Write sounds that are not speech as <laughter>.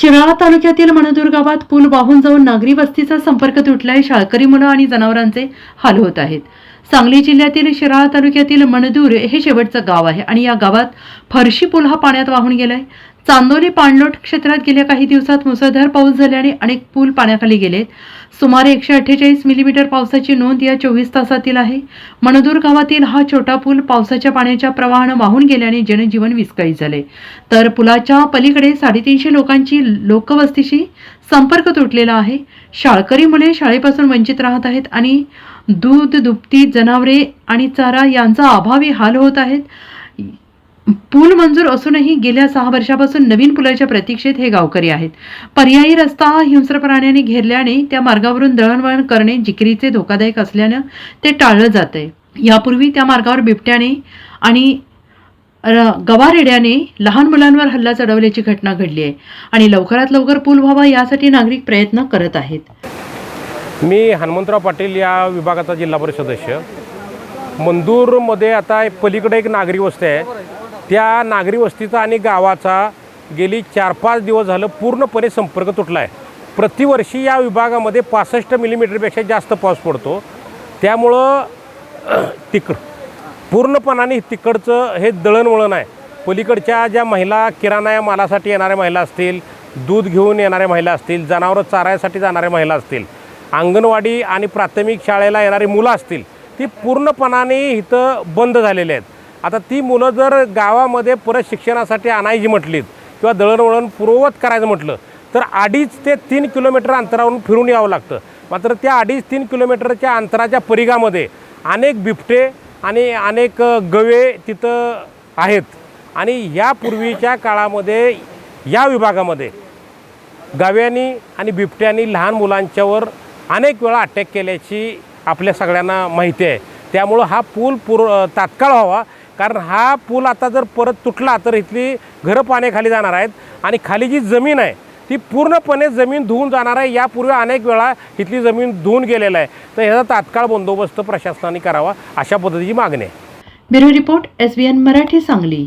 शिराळा तालुक्यातील मनदूर गावात पूल वाहून जाऊन नागरी वस्तीचा संपर्क तुटलाय. शाळकरी मुलं आणि जनावरांचे हाल होत आहेत. सांगली जिल्ह्यातील शिराळा तालुक्यातील मनदूर हे शेवटचं गाव आहे आणि या गावात फरशी पूल हा पाण्यात वाहून गेलाय. चांदोली पाणलोट क्षेत्रात गेल्या काही दिवसात मुसळधार पाऊस झाल्याने अनेक पूल पाण्याखाली गेलेत. सुमारे एकशे अठ्ठेचाळीस मिलीमीटर पावसाची नोंद या चोवीस तासातील आहे. मनदूर गावातील हा छोटा पूल पावसाच्या पाण्याच्या प्रवाहानं वाहून गेल्याने जनजीवन विस्कळीत झाले. तर पुलाच्या पलीकडे साडेतीनशे लोकांची लोकवस्तीशी संपर्क तुटलेला आहे. शाळकरी मुले शाळेपासून वंचित राहत आहेत आणि दूध दुभती जनावरे आणि चारा यांचा अभावी हाल होत आहेत. पूल मंजूर असूनही गेल्या सहा वर्षापासून नवीन पुलाच्या प्रतीक्षेत हे गावकरी आहेत. पर्यायी रस्ता हिंस्र प्राण्याने घेरल्याने त्या मार्गावरून दळणवळण करणे जिकिरीचे धोकादायक असल्यानं ते टाळलं जात आहे यापूर्वी त्या मार्गावर बिबट्याने आणि र- गवारेड्याने लहान मुलांवर हल्ला चढवल्याची घटना घडली आहे आणि लवकरात लवकर पूल व्हावा यासाठी नागरिक प्रयत्न करत आहेत. मी हनुमंतराव पाटील या विभागाचा जिल्हा परिषद सदस्य मंदूरमध्ये आता पलीकडे एक नागरी वस्ती आहे. त्या नागरी वस्तीचा आणि गावाचा गेली चार पाच दिवस झालं पूर्णपणे संपर्क तुटला आहे प्रतिवर्षी या विभागामध्ये पासष्ट मिलीमीटरपेक्षा जास्त पाऊस पडतो. त्यामुळं <clears throat> तिकड पूर्णपणाने तिकडचं हे दळणवळण आहे. पलीकडच्या ज्या महिला किराणा या मालासाठी येणाऱ्या महिला असतील दूध घेऊन येणाऱ्या महिला असतील जनावरं चारायसाठी जाणाऱ्या महिला असतील अंगणवाडी आणि प्राथमिक शाळेला येणारी मुलं असतील ती पूर्णपणाने इथं बंद झालेली आहेत. आता ती मुलं जर गावामध्ये परत शिक्षणासाठी आणायची म्हटलीत किंवा दळणवळण पूर्ववत करायचं म्हटलं तर अडीच ते तीन किलोमीटर अंतरावरून फिरून यावं लागतं. मात्र त्या अडीच तीन किलोमीटरच्या अंतराच्या परिघामध्ये अनेक बिबटे आणि अनेक गवे तिथं आहेत. आणि यापूर्वीच्या काळामध्ये या विभागामध्ये गाव्यांनी आणि बिबट्यांनी लहान मुलांच्यावर अनेक वेळा अटॅक केल्याची आपल्या सगळ्यांना माहिती आहे. त्यामुळं हा पूल पूर तात्काळ व्हावा. कारण हा पूल आता जर परत तुटला तर इथली घरं पाण्याखाली जाणार आहेत. आणि खाली जी जमीन आहे ती पूर्णपणे जमीन धुवून जाणार आहे. यापूर्वी अनेक वेळा इथली जमीन धुवून गेलेलं आहे. तर ह्याचा तात्काळ बंदोबस्त प्रशासनाने करावा अशा पद्धतीची मागणी आहे. Bureau report S B N Marathi Sangli.